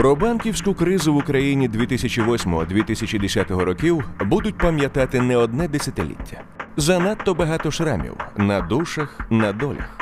Про банківську кризу в Україні 2008-2010 років будуть пам'ятати не одне десятиліття. Занадто багато шрамів на душах, на долях.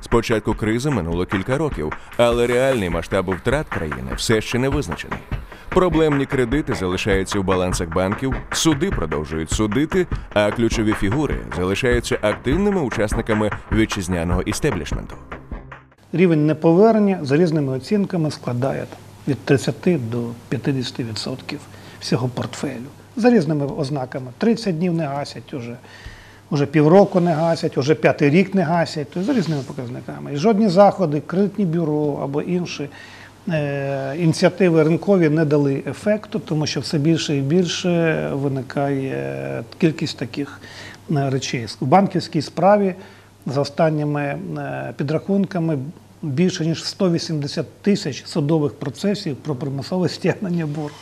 Спочатку кризи минуло кілька років, але реальний масштаб втрат країни все ще не визначений. Проблемні кредити залишаються в балансах банків, суди продовжують судити, а ключові фігури залишаються активними учасниками вітчизняного істеблішменту. Рівень неповернення за різними оцінками складає від 30 до 50% всього портфелю. За різними ознаками. 30 днів не гасять уже, уже півроку не гасять, уже п'ятий рік не гасять, тобто за різними показниками. І жодні заходи, кредитні бюро або інші е, ініціативи ринкові не дали ефекту, тому що все більше і більше виникає кількість таких е, речей. В банківській справі за останніми е, підрахунками більше ніж 180 тисяч судових процесів про примусове стягнення боргу.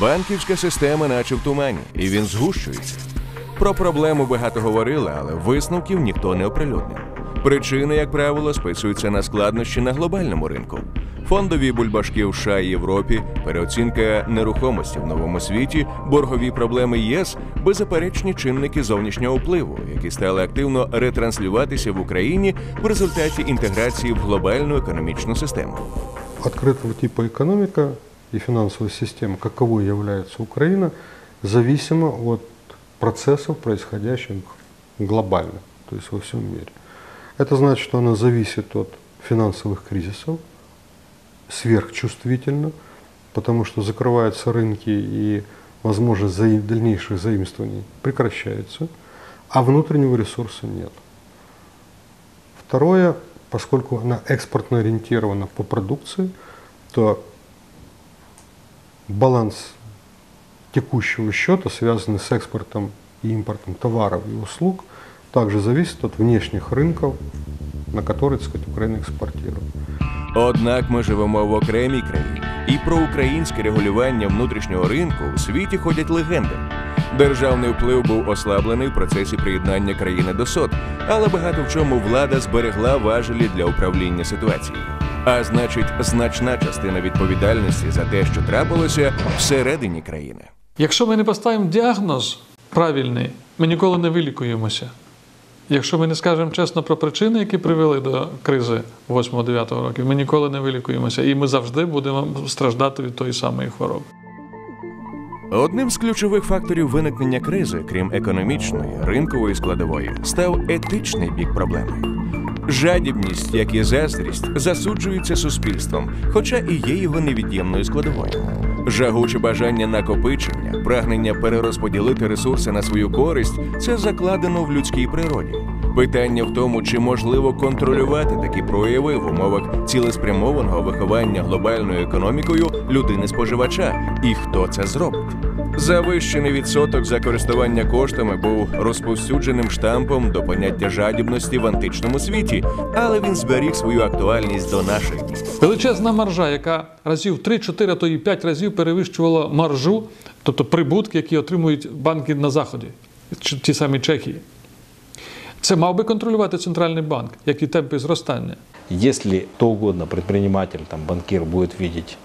Банківська система, наче в тумані, і він згущується. Про проблему багато говорили, але висновків ніхто не оприлюднив. Причини, як правило, списуються на складнощі на глобальному ринку Фондові бульбашки в США і Європі, переоцінка нерухомості в новому світі, боргові проблеми ЄС, беззаперечні чинники зовнішнього впливу, які стали активно ретранслюватися в Україні в результаті інтеграції в глобальну економічну систему. открытого типа экономика и финансовая система, каковой является Украина, зависима от процессов, происходящих глобально, то есть во всем мире. Это значит, что она зависит от финансовых кризисов, сверхчувствительно, потому что закрываются рынки и возможность заим- дальнейших заимствований прекращается, а внутреннего ресурса нет. Второе, поскольку она экспортно ориентирована по продукции, то баланс текущего счета, связанный с экспортом и импортом товаров и услуг, также зависит от внешних рынков, на которые, так сказать, Украина экспортирует. Однак ми живемо в окремій країні, і про українське регулювання внутрішнього ринку у світі ходять легенди. Державний вплив був ослаблений в процесі приєднання країни до СОД, але багато в чому влада зберегла важелі для управління ситуацією. А значить, значна частина відповідальності за те, що трапилося всередині країни. Якщо ми не поставимо діагноз правильний, ми ніколи не вилікуємося. Якщо ми не скажемо чесно про причини, які привели до кризи 8-9 років, ми ніколи не вилікуємося. І ми завжди будемо страждати від тої самої хвороби. Одним з ключових факторів виникнення кризи, крім економічної, ринкової складової, став етичний бік проблеми. Жадібність, як і заздрість, засуджуються суспільством, хоча і є його невід'ємною складовою. Жагуче бажання накопичення, прагнення перерозподілити ресурси на свою користь це закладено в людській природі. Питання в тому, чи можливо контролювати такі прояви в умовах цілеспрямованого виховання глобальною економікою людини-споживача, і хто це зробить. Завищений відсоток за користування коштами був розповсюдженим штампом до поняття жадібності в античному світі, але він зберіг свою актуальність до наших днів. Величезна маржа, яка разів 3-4, а то і 5 разів перевищувала маржу, тобто прибутки, які отримують банки на Заході, ті самі Чехії. Це мав би контролювати центральний банк, як і темпи зростання. Если то угодно предприниматель, там, банкир будет видеть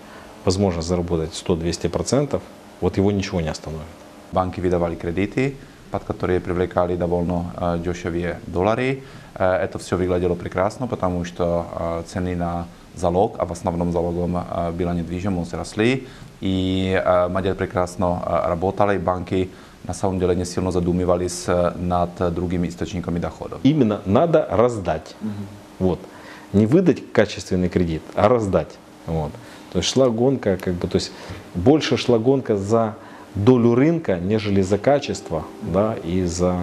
возможность заработать 100-200%, вот его ничего не остановит. Banky vydávali kredity, под которые привлекали довольно дешевые доллары. Это все выглядело прекрасно, потому что цены на залог, а в основном залогом была недвижимость, росли. И модель прекрасно работала, и банки на самом деле не сильно задумывались над другими источниками доходов. Именно надо раздать. Вот. Не выдать качественный кредит, а раздать. Вот. То есть шла гонка, как бы, то есть больше шла гонка за долю рынка, нежели за качество, да, и за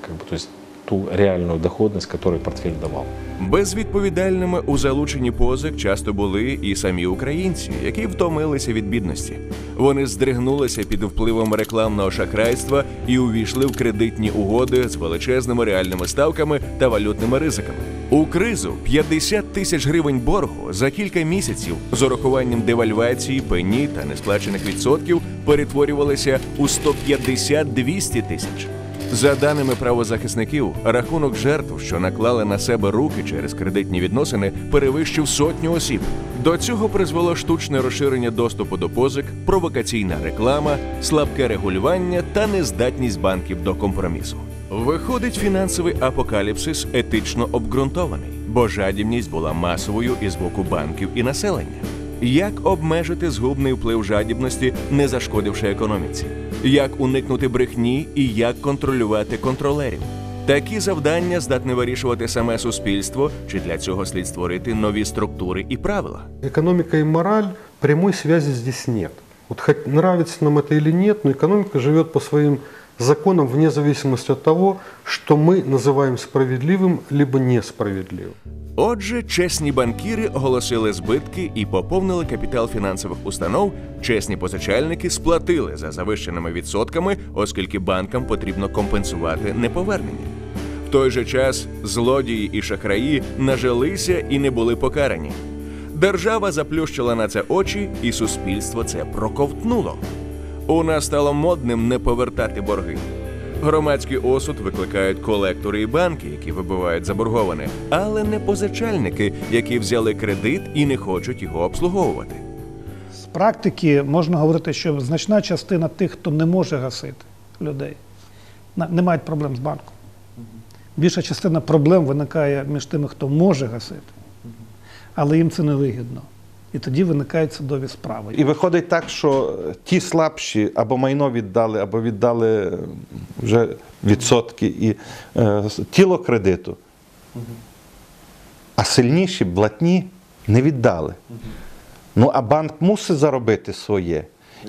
как бы, то есть ту реальную доходность, которую портфель давал. Безвідповідальними у залученні позик часто були і самі українці, які втомилися від бідності. Вони здригнулися під впливом рекламного шахрайства і увійшли в кредитні угоди з величезними реальними ставками та валютними ризиками. У кризу 50 тисяч гривень боргу за кілька місяців з урахуванням девальвації, пені та несплачених відсотків перетворювалися у 150-200 тисяч. За даними правозахисників, рахунок жертв, що наклали на себе руки через кредитні відносини, перевищив сотню осіб. До цього призвело штучне розширення доступу до позик, провокаційна реклама, слабке регулювання та нездатність банків до компромісу. Виходить, фінансовий апокаліпсис етично обґрунтований, бо жадібність була масовою із боку банків і населення. Як обмежити згубний вплив жадібності, не зашкодивши економіці? Як уникнути брехні і як контролювати контролерів? Такі завдання здатне вирішувати саме суспільство, чи для цього слід створити нові структури і правила? Экономика и мораль, прямой связи здесь нет. Вот хоть нравится нам это или нет, но экономика живет по своим законам вне зависимости от того, что мы называем справедливым либо несправедливым. Отже, чесні банкіри оголосили збитки і поповнили капітал фінансових установ. Чесні позичальники сплатили за завищеними відсотками, оскільки банкам потрібно компенсувати неповернення. В той же час злодії і шахраї нажилися і не були покарані. Держава заплющила на це очі, і суспільство це проковтнуло. У нас стало модним не повертати борги. Громадський осуд викликають колектори і банки, які вибивають заборговане, але не позичальники, які взяли кредит і не хочуть його обслуговувати. З практики можна говорити, що значна частина тих, хто не може гасити людей, не мають проблем з банком. Більша частина проблем виникає між тими, хто може гасити, але їм це не вигідно. І тоді виникають судові справи. І виходить так, що ті слабші або майно віддали, або віддали е, вже відсотки і е, тіло кредиту, а сильніші, блатні, не віддали. Ну а банк мусить заробити своє.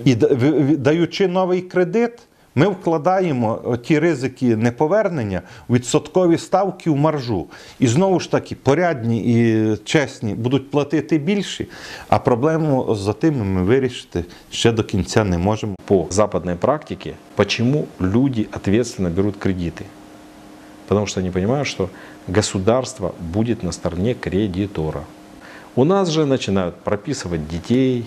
І даючи новий кредит, ми вкладаємо ті ризики неповернення у відсоткові ставки в маржу. І знову ж таки, порядні і чесні будуть платити більше, а проблему за тим ми вирішити ще до кінця не можемо. По западной практике, почему люди ответственно берут кредиты? Потому что они понимают, что государство будет на стороне кредитора. У нас же начинают прописывать детей,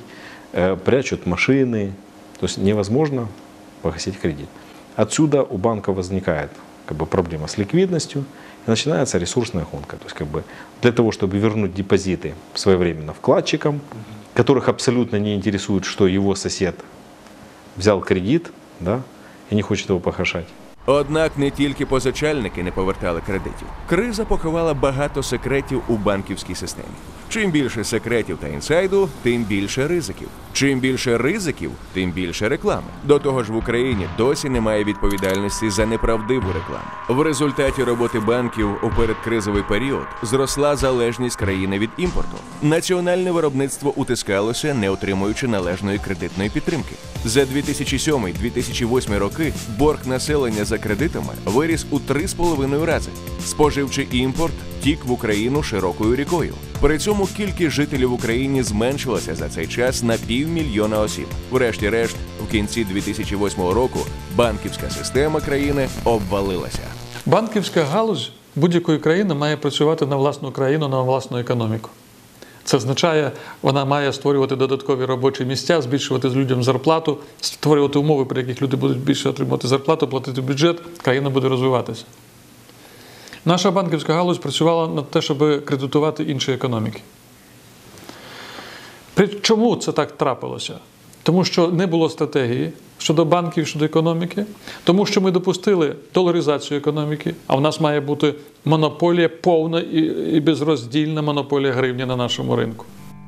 э, прячут машины. То есть невозможно погасить кредит. Отсюда у банка возникает как бы, проблема с ликвидностью и начинается ресурсная гонка. То есть как бы, для того, чтобы вернуть депозиты своевременно вкладчикам, которых абсолютно не интересует, что его сосед взял кредит да, и не хочет его погашать. Однак не тільки позичальники не повертали кредитів. Криза поховала багато секретів у банківській системі. Чим більше секретів та інсайду, тим більше ризиків. Чим більше ризиків, тим більше реклами. До того ж, в Україні досі немає відповідальності за неправдиву рекламу. В результаті роботи банків у передкризовий період зросла залежність країни від імпорту. Національне виробництво утискалося, не отримуючи належної кредитної підтримки. За 2007-2008 роки борг населення за кредитами виріс у 3,5 рази. Споживчий імпорт тік в Україну широкою рікою. При цьому кількість жителів в Україні зменшилася за цей час на півмільйона осіб. Врешті-решт, в кінці 2008 року банківська система країни обвалилася. Банківська галузь будь-якої країни має працювати на власну країну, на власну економіку. Це означає, вона має створювати додаткові робочі місця, збільшувати з людям зарплату, створювати умови, при яких люди будуть більше отримувати зарплату, платити бюджет, країна буде розвиватися. Наша банківська галузь працювала над те, щоб кредитувати інші економіки. Чому це так трапилося? Тому що не було стратегії щодо банків, щодо економіки, тому що ми допустили доларизацію економіки, а в нас має бути монополія повна і, безроздільна монополія гривні на нашому ринку.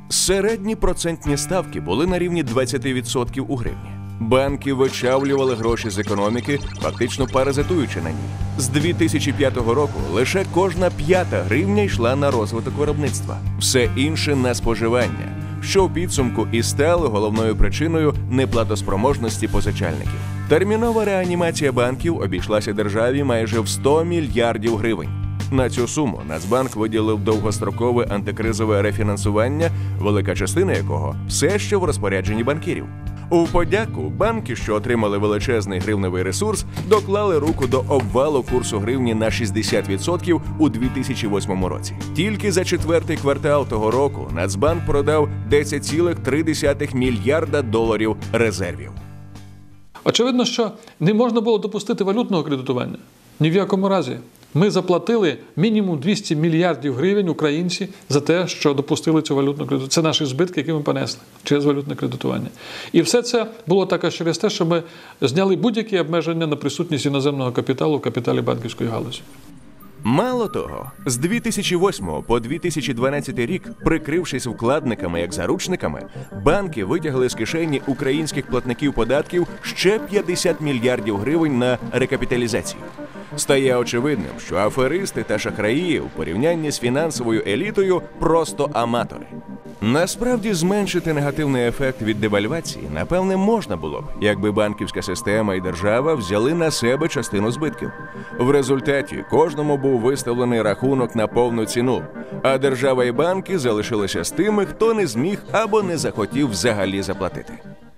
Середні процентні ставки були на рівні 20% у гривні. Банки вичавлювали гроші з економіки, фактично паразитуючи на ній. З 2005 року лише кожна п'ята гривня йшла на розвиток виробництва, все інше на споживання, що в підсумку і стало головною причиною неплатоспроможності позичальників. Термінова реанімація банків обійшлася державі майже в 100 мільярдів гривень. На цю суму Нацбанк виділив довгострокове антикризове рефінансування, велика частина якого все ще в розпорядженні банкірів. У подяку банки, що отримали величезний гривневий ресурс, доклали руку до обвалу курсу гривні на 60% у 2008 році. Тільки за четвертий квартал того року Нацбанк продав 10,3 мільярда доларів резервів. Очевидно, що не можна було допустити валютного кредитування. Ні в якому разі. Ми заплатили мінімум 200 мільярдів гривень українці за те, що допустили цю валютну кредитування. Це наші збитки, які ми понесли через валютне кредитування. І все це було також через те, що ми зняли будь-які обмеження на присутність іноземного капіталу в капіталі банківської галузі. Мало того, з 2008 по 2012 рік, прикрившись вкладниками як заручниками, банки витягли з кишені українських платників податків ще 50 мільярдів гривень на рекапіталізацію. Стає очевидним, що аферисти та шахраї у порівнянні з фінансовою елітою просто аматори. Насправді зменшити негативний ефект від девальвації, напевне, можна було б, якби банківська система і держава взяли на себе частину збитків. В результаті кожному був виставлений рахунок на повну ціну, а держава і банки залишилися з тими, хто не зміг або не захотів взагалі заплатити.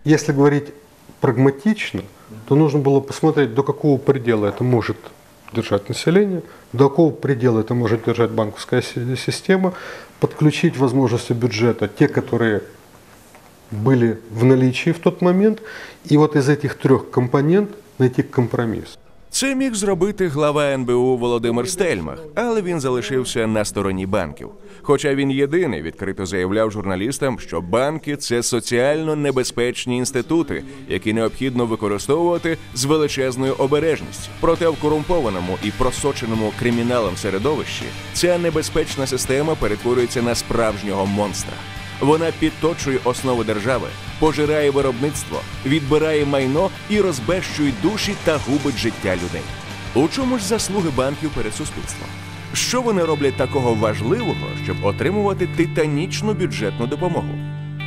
Если говорить прагматично, то нужно было посмотреть, до какого предела это может держать население, до какого предела это может держать банковская си- система, подключить возможности бюджета, те, которые были в наличии в тот момент, и вот из этих трех компонент найти компромисс. Це міг зробити глава НБУ Володимир Стельмах, але він залишився на стороні банків. Хоча він єдиний відкрито заявляв журналістам, що банки це соціально небезпечні інститути, які необхідно використовувати з величезною обережністю. Проте в корумпованому і просоченому криміналом середовищі ця небезпечна система перетворюється на справжнього монстра. Вона підточує основи держави, пожирає виробництво, відбирає майно і розбещує душі та губить життя людей. У чому ж заслуги банків перед суспільством? Що вони роблять такого важливого, щоб отримувати титанічну бюджетну допомогу?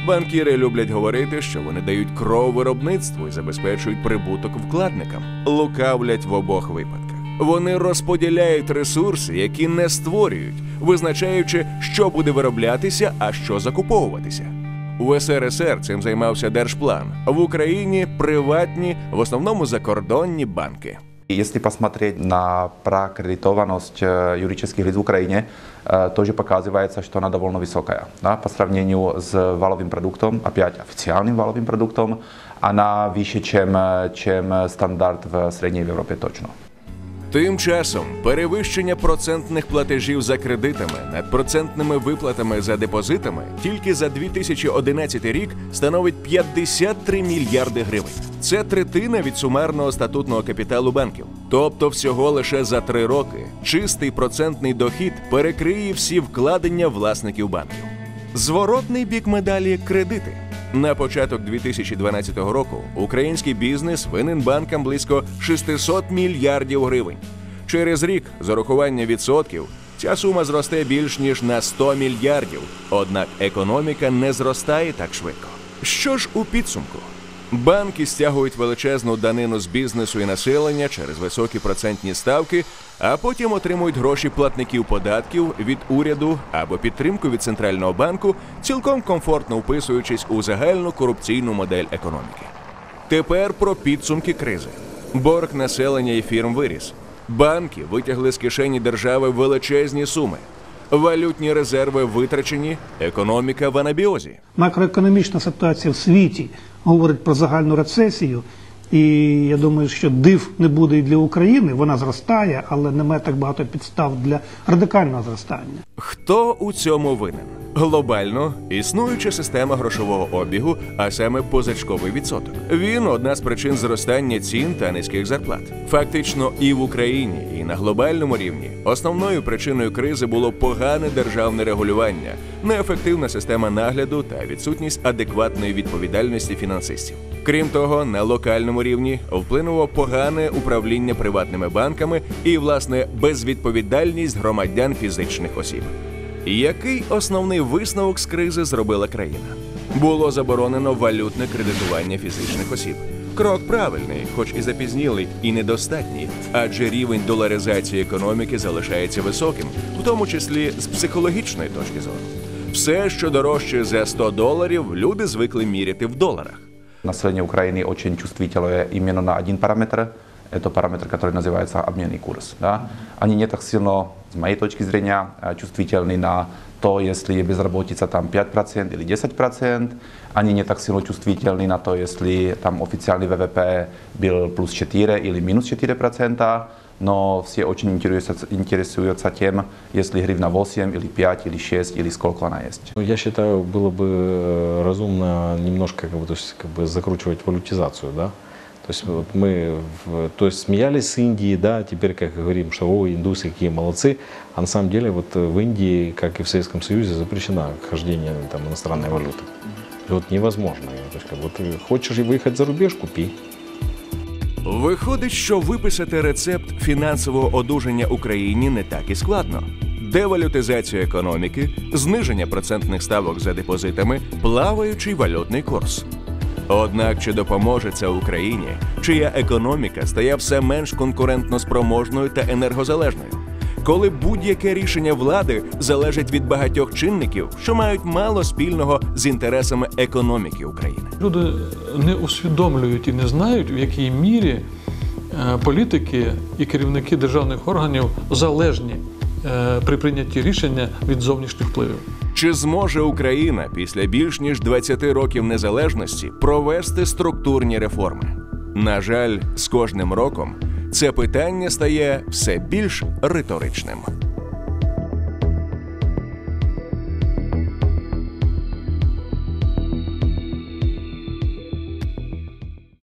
Банкіри люблять говорити, що вони дають кров виробництву і забезпечують прибуток вкладникам, лукавлять в обох випадках. Вони розподіляють ресурси, які не створюють, визначаючи, що буде вироблятися, а що закуповуватися. У СРСР цим займався Держплан, в Україні приватні, в основному закордонні банки. И Если посмотреть на прокредитованность э, юридических лиц в Украине, э, тоже показывается, что она довольно высокая. Да? По сравнению с валовым продуктом, опять официальным валовым продуктом, она выше, чем, э, чем стандарт в Средней Европе точно. Тим часом перевищення процентних платежів за кредитами над процентними виплатами за депозитами тільки за 2011 рік становить 53 мільярди гривень. Це третина від сумарного статутного капіталу банків. Тобто, всього лише за три роки чистий процентний дохід перекриє всі вкладення власників банків. Зворотний бік медалі кредити. На початок 2012 року український бізнес винен банкам близько 600 мільярдів гривень. Через рік, з урахування відсотків, ця сума зросте більш ніж на 100 мільярдів. Однак економіка не зростає так швидко. Що ж у підсумку? Банки стягують величезну данину з бізнесу і населення через високі процентні ставки, а потім отримують гроші платників податків від уряду або підтримку від центрального банку, цілком комфортно вписуючись у загальну корупційну модель економіки. Тепер про підсумки кризи. Борг населення і фірм виріс. Банки витягли з кишені держави величезні суми. Валютні резерви витрачені, економіка в анабіозі. Макроекономічна ситуація в світі говорить про загальну рецесію. І я думаю, що див не буде і для України. Вона зростає, але немає так багато підстав для радикального зростання. Хто у цьому винен? Глобально існуюча система грошового обігу, а саме позичковий відсоток. Він одна з причин зростання цін та низьких зарплат. Фактично, і в Україні, і на глобальному рівні основною причиною кризи було погане державне регулювання, неефективна система нагляду та відсутність адекватної відповідальності фінансистів. Крім того, на локальному рівні вплинуло погане управління приватними банками і, власне, безвідповідальність громадян фізичних осіб. Який основний висновок з кризи зробила країна? Було заборонено валютне кредитування фізичних осіб. Крок правильний, хоч і запізнілий, і недостатній, адже рівень доларизації економіки залишається високим, в тому числі з психологічної точки зору. Все, що дорожче за 100 доларів, люди звикли міряти в доларах. Население Украины очень чувствительное именно на один параметр. Это параметр, который называется обменный курс. Да? Они не так сильно, с моей точки зрения, э, чувствительны на то если безработица там 5% или 10%, они не так сильно чувствительны на то, если там официальный ВВП был плюс 4 или минус 4%, но все очень интересуются, интересуются тем, если гривна 8 или 5 или 6 или сколько она есть. Ну, Я считаю, было бы э, разумно немножко как бы, то есть, как бы закручивать валютизацию, да. То есть вот мы то есть смеялись с Индии, да, теперь как говорим, что о, индусы какие молодцы, а на самом деле вот э, в Индии, как и в Советском Союзе, запрещено хождение там, иностранной валюты. Вот невозможно. То есть, как, вот, э, хочешь выехать за рубеж, купи. Виходить, що виписати рецепт фінансового одужання Україні не так і складно. Девалютизація економіки, зниження процентних ставок за депозитами, плаваючий валютний курс. Однак чи допоможе це Україні, чия економіка стає все менш конкурентно спроможною та енергозалежною? Коли будь-яке рішення влади залежить від багатьох чинників, що мають мало спільного з інтересами економіки України. Люди не усвідомлюють і не знають, в якій мірі е, політики і керівники державних органів залежні е, при прийнятті рішення від зовнішніх впливів. Чи зможе Україна після більш ніж 20 років незалежності провести структурні реформи? На жаль, з кожним роком це питання стає все більш риторичним.